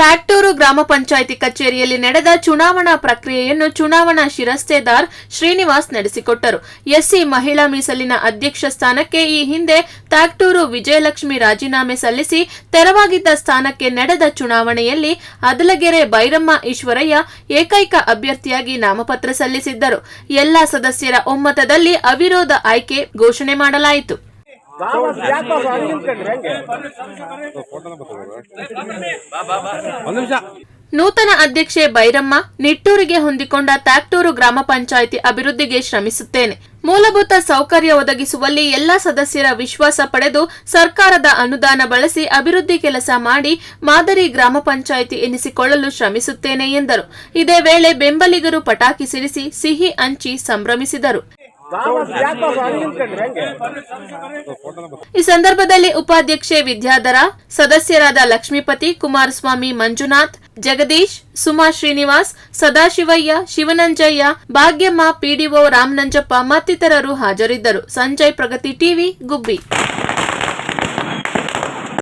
ತಾಕ್ಟೂರು ಗ್ರಾಮ ಪಂಚಾಯಿತಿ ಕಚೇರಿಯಲ್ಲಿ ನಡೆದ ಚುನಾವಣಾ ಪ್ರಕ್ರಿಯೆಯನ್ನು ಚುನಾವಣಾ ಶಿರಸ್ತೆದಾರ್ ಶ್ರೀನಿವಾಸ್ ನಡೆಸಿಕೊಟ್ಟರು. ಎಸ್ಸಿ ಮಹಿಳಾ ಮೀಸಲಿನ ಅಧ್ಯಕ್ಷ ಸ್ಥಾನಕ್ಕೆ ಈ ಹಿಂದೆ ತ್ಯಾಕ್ಟೂರು ವಿಜಯಲಕ್ಷ್ಮಿ ರಾಜೀನಾಮೆ ಸಲ್ಲಿಸಿ ತೆರವಾಗಿದ್ದ ಸ್ಥಾನಕ್ಕೆ ನಡೆದ ಚುನಾವಣೆಯಲ್ಲಿ ಅದಲಗೆರೆ ಬೈರಮ್ಮ ಈಶ್ವರಯ್ಯ ಏಕೈಕ ಅಭ್ಯರ್ಥಿಯಾಗಿ ನಾಮಪತ್ರ ಸಲ್ಲಿಸಿದ್ದರು. ಎಲ್ಲಾ ಸದಸ್ಯರ ಒಮ್ಮತದಲ್ಲಿ ಅವಿರೋಧ ಆಯ್ಕೆ ಘೋಷಣೆ ಮಾಡಲಾಯಿತು. ನೂತನ ಅಧ್ಯಕ್ಷೆ ಬೈರಮ್ಮ ನಿಟ್ಟೂರಿಗೆ ಹೊಂದಿಕೊಂಡ ತಾಕ್ಟೂರು ಗ್ರಾಮ ಪಂಚಾಯಿತಿ ಅಭಿವೃದ್ಧಿಗೆ ಶ್ರಮಿಸುತ್ತೇನೆ. ಮೂಲಭೂತ ಸೌಕರ್ಯ ಒದಗಿಸುವಲ್ಲಿ ಎಲ್ಲಾ ಸದಸ್ಯರ ವಿಶ್ವಾಸ ಪಡೆದು ಸರ್ಕಾರದ ಅನುದಾನ ಬಳಸಿ ಅಭಿವೃದ್ಧಿ ಕೆಲಸ ಮಾಡಿ ಮಾದರಿ ಗ್ರಾಮ ಪಂಚಾಯಿತಿ ಎನಿಸಿಕೊಳ್ಳಲು ಶ್ರಮಿಸುತ್ತೇನೆ ಎಂದರು. ಇದೇ ವೇಳೆ ಬೆಂಬಲಿಗರು ಪಟಾಕಿ ಸಿಡಿಸಿ ಸಿಹಿ ಹಂಚಿ ಸಂಭ್ರಮಿಸಿದರು. ಈ ಸಂದರ್ಭದಲ್ಲಿ ಉಪಾಧ್ಯಕ್ಷೆ ವಿದ್ಯಾಧರ, ಸದಸ್ಯರಾದ ಲಕ್ಷ್ಮೀಪತಿ, ಕುಮಾರಸ್ವಾಮಿ, ಮಂಜುನಾಥ್, ಜಗದೀಶ್, ಸುಮಾ ಶ್ರೀನಿವಾಸ್, ಸದಾಶಿವಯ್ಯ, ಶಿವನಂಜಯ್ಯ, ಭಾಗ್ಯಮ್ಮ, ಪಿಡಿಒ, ರಾಮನಂಜಪ್ಪ ಮತ್ತಿತರರು ಹಾಜರಿದ್ದರು. ಸಂಜಯ್ ಪ್ರಗತಿ ಟಿವಿ, ಗುಬ್ಬಿ.